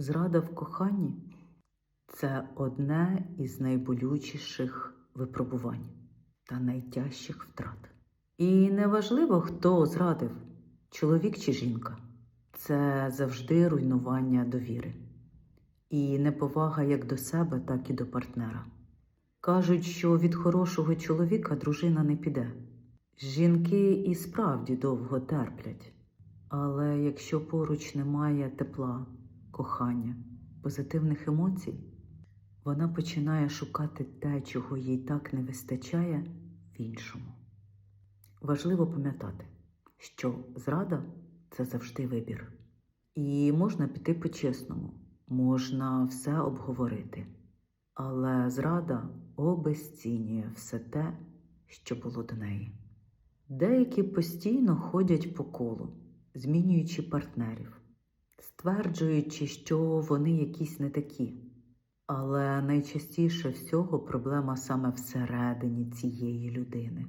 Зрада в коханні це одне із найболючіших випробувань та найтяжчих втрат. І неважливо, хто зрадив, чоловік чи жінка, це завжди руйнування довіри і неповага як до себе, так і до партнера. Кажуть, що від хорошого чоловіка дружина не піде. Жінки і справді довго терплять, але якщо поруч немає тепла, кохання, позитивних емоцій, вона починає шукати те, чого їй так не вистачає в іншому. Важливо пам'ятати, що зрада це завжди вибір. І можна піти по-чесному, можна все обговорити. Але зрада обезцінює все те, що було до неї. Деякі постійно ходять по колу, змінюючи партнерів, стверджуючи, що вони якісь не такі. Але найчастіше всього проблема саме всередині цієї людини,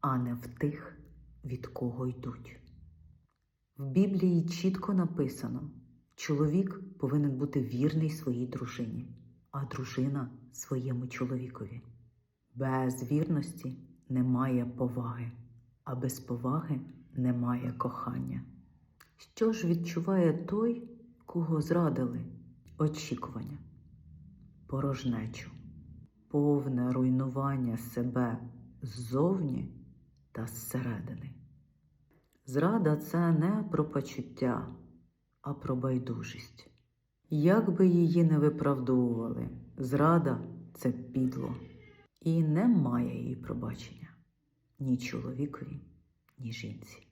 а не в тих, від кого йдуть. В Біблії чітко написано: чоловік повинен бути вірний своїй дружині, а дружина своєму чоловікові. Без вірності немає поваги, а без поваги немає кохання. Що ж відчуває той, кого зрадили? Очікування, порожнечу, повне руйнування себе ззовні та зсередини. Зрада це не про почуття, а про байдужість. Як би її не виправдовували, зрада це підло, і немає її пробачення ні чоловікові, ні жінці.